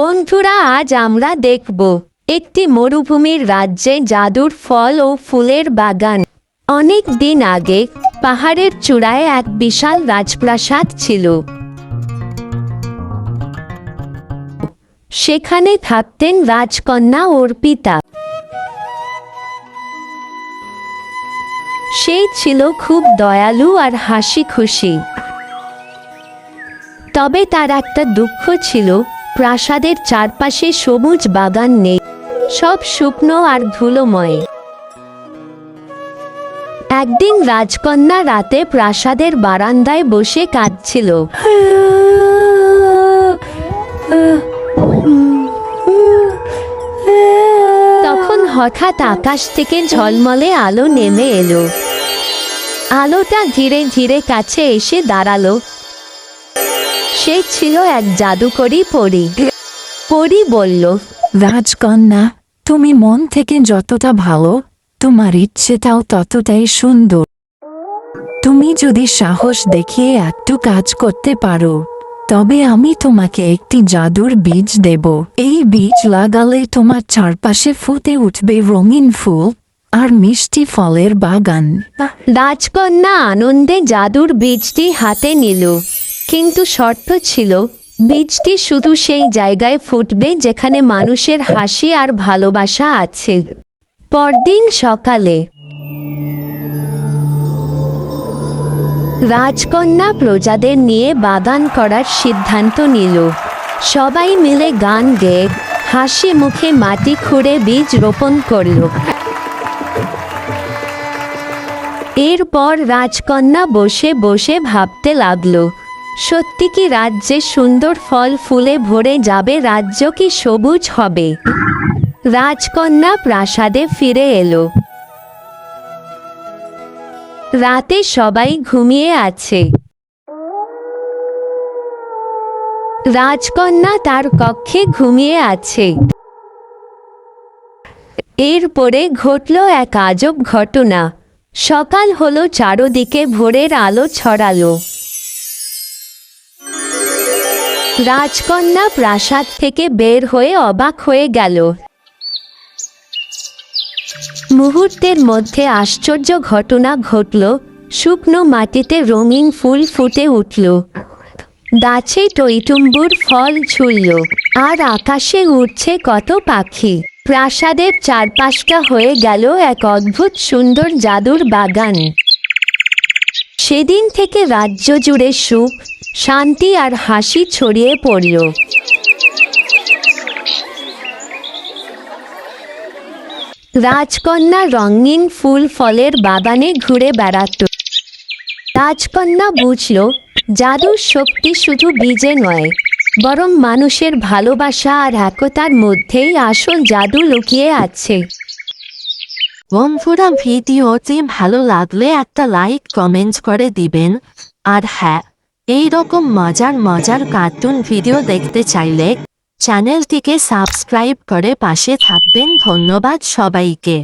বন্ধুরা, আজ আমরা দেখব একটি মরুভূমির রাজ্যে জাদুর ফল ও ফুলের বাগান। অনেক দিন আগে পাহাড়ের চূড়ায় এক বিশাল রাজপ্রাসাদ ছিল। সেখানে থাকতেন রাজকন্যা অর্পিতা সে ছিল খুব দয়ালু আর হাসি খুশি তবে তার একটা দুঃখ ছিল প্রাসাদের চারপাশে সবুজ বাগান নেই, সব শুকনো আর ধুলোময়। একদিন রাজকন্যা রাতে প্রাসাদের বারান্দায় বসে কাঁদছিল। তখন হঠাৎ আকাশ থেকে ঝলমলে আলো নেমে এলো। আলোটা ধীরে ধীরে কাছে এসে দাঁড়াল। সে ছিল এক জাদুকরি পরী। পরী বলল রাজকন্যা তুমি মন থেকে যতটা ভালো তোমার ইচ্ছেটাও ততটাই সুন্দর। তুমি যদি সাহস দেখিয়ে একটু কাজ করতে পারো তবে আমি তোমাকে একটি জাদুর বীজ দেব। এই বীজ লাগালে তোমার চারপাশে ফুটে উঠবে রঙিন ফুল আর মিষ্টি ফলের বাগান। রাজকন্যা আনন্দে জাদুর বীজটি হাতে নিল। কিন্তু শর্ত ছিল, বীজটি শুধু সেই জায়গায় ফুটবে যেখানে মানুষের হাসি আর ভালোবাসা আছে। পরদিন সকালে রাজকন্যা প্রজাদের নিয়ে বাগান করার সিদ্ধান্ত নিল। সবাই মিলে গান গেয়ে হাসি মুখে মাটি খুঁড়ে বীজ রোপণ করল। এরপর রাজকন্যা বসে বসে ভাবতে লাগল সত্যি কি রাজ্যে সুন্দর ফল ফুলে ভরে যাবে? রাজ্য কি সবুজ হবে? রাজকন্যা প্রাসাদে ফিরে এলো। রাতে সবাই ঘুমিয়ে আছে। রাজকন্যা তার কক্ষে ঘুমিয়ে আছে। এরপরে ঘটল এক আজব ঘটনা। সকাল হলো, চারদিকে ভোরের আলো ছড়ালো। রাজকন্যা প্রাসাদ থেকে বের হয়ে অবাক হয়ে গেল। মুহূর্তের মধ্যে আশ্চর্য ঘটনা ঘটল। শুকনো মাটিতে রঙিন ফুল ফুটে উঠল। গাছে টইটুম্বুর ফল ঝুলল। আর আকাশে উড়ছে কত পাখি। প্রাসাদের চারপাশটা হয়ে গেল এক অদ্ভুত সুন্দর জাদুর বাগান। সেদিন থেকে রাজ্য জুড়ে সুখ, শান্তি আর হাসি ছড়িয়ে পড়ল। রাজকন্যা রঙিন ফুল ফলের বাগানে ঘুরে বেড়াত। রাজকন্যা বুঝল, জাদুর শক্তি শুধু বীজে নয়, বরং মানুষের ভালোবাসা আর একতার মধ্যেই আসল জাদু লুকিয়ে আছে। বন্ধুরা ভিডিওটি ভালো লাগলে একটা লাইক, কমেন্ট করে দিবেন। আর হ্যাঁ এইরকম মজার মজার কার্টুন ভিডিও দেখতে চাইলে চ্যানেলটিকে সাবস্ক্রাইব করে পাশে থাকবেন। ধন্যবাদ সবাইকে।